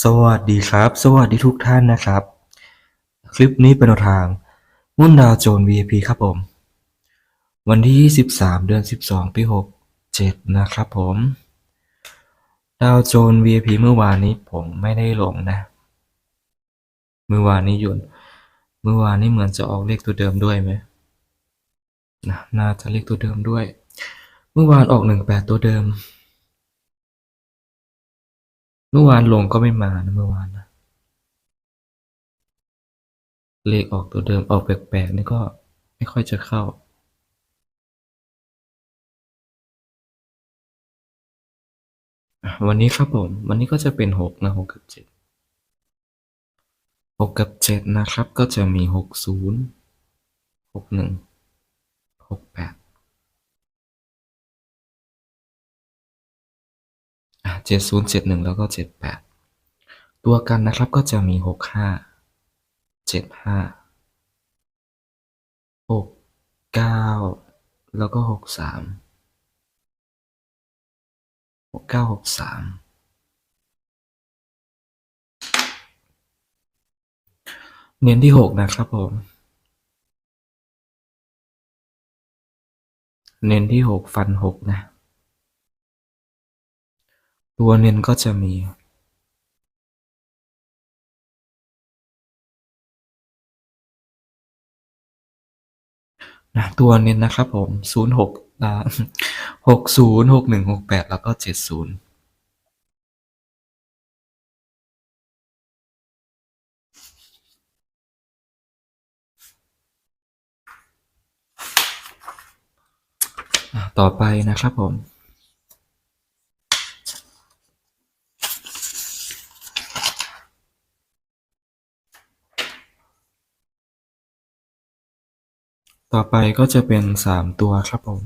สวัสดีครับ สวัสดีทุกท่านนะครับ คลิปนี้เป็นแนวทางหุ้นดาวโจน VIP ครับผม วันที่ 23 เดือน 12 ปี 67 นะครับผม ดาวโจน VIP เมื่อวานนี้ผมไม่ได้ลงนะ เมื่อวานนี้หยุดเมื่อวานนี้เหมือนจะออกเลขตัวเดิมด้วยไหมนะน่าจะเลขตัวเดิมด้วย เมื่อวานออก 18 ตัวเดิม เมื่อวานลงก็ไม่มานะเมื่อวานนะเลขออกตัวเดิมออกแปลกๆนี่ก็ไม่ค่อยจะเข้า วันนี้ครับผม วันนี้ก็จะเป็นหกนะหกกับเจ็ดหกกับเจ็ดนะครับ ก็จะมีหกศูนย์หกหนึ่งหกแปด อะเจ็ดศูนย์เจ็ดหนึ่งแล้วก็เจ็ดแปดตัวกันนะครับก็จะมีหกห้าเจ็ดห้าหกเก้าแล้วก็หกสามหกเก้าหกสามเน้นที่หกนะครับผม เน้นที่หกฟันหกนะ ตัวเน้นก็จะมีนะตัวเน้นนะครับผมศูนย์หกอ่าหกศูนย์หกหนึ่งหกแปดแล้วก็เจ็ดศูนย์ต่อไปนะครับผม ต่อไปก็จะเป็นสามตัวครับผม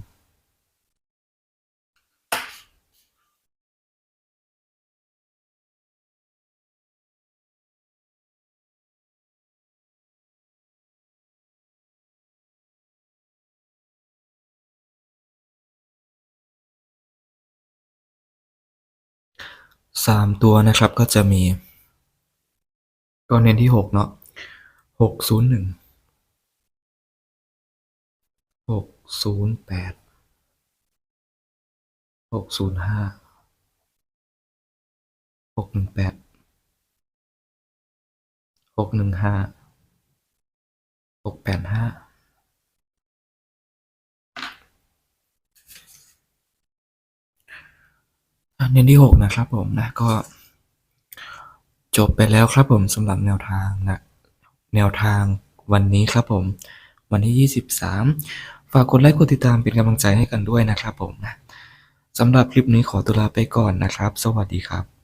สามตัวนะครับก็จะมี ก็เน้นที่หกเนาะหกศูนย์หนึ่ง หกศูนย์แปดหกศูนย์ห้าหกหนึ่งแปดหกหนึ่งห้าหกแปดห้าเน้นที่หกนะครับผมนะก็จบไปแล้วครับผมสำหรับแนวทางนะแนวทางวันนี้ครับผม วันที่23 ฝากกดไลค์กดติดตามเป็นกำลังใจให้กันด้วยนะครับผมนะสำหรับคลิปนี้ขอตัวลาไปก่อนนะครับ สวัสดีครับ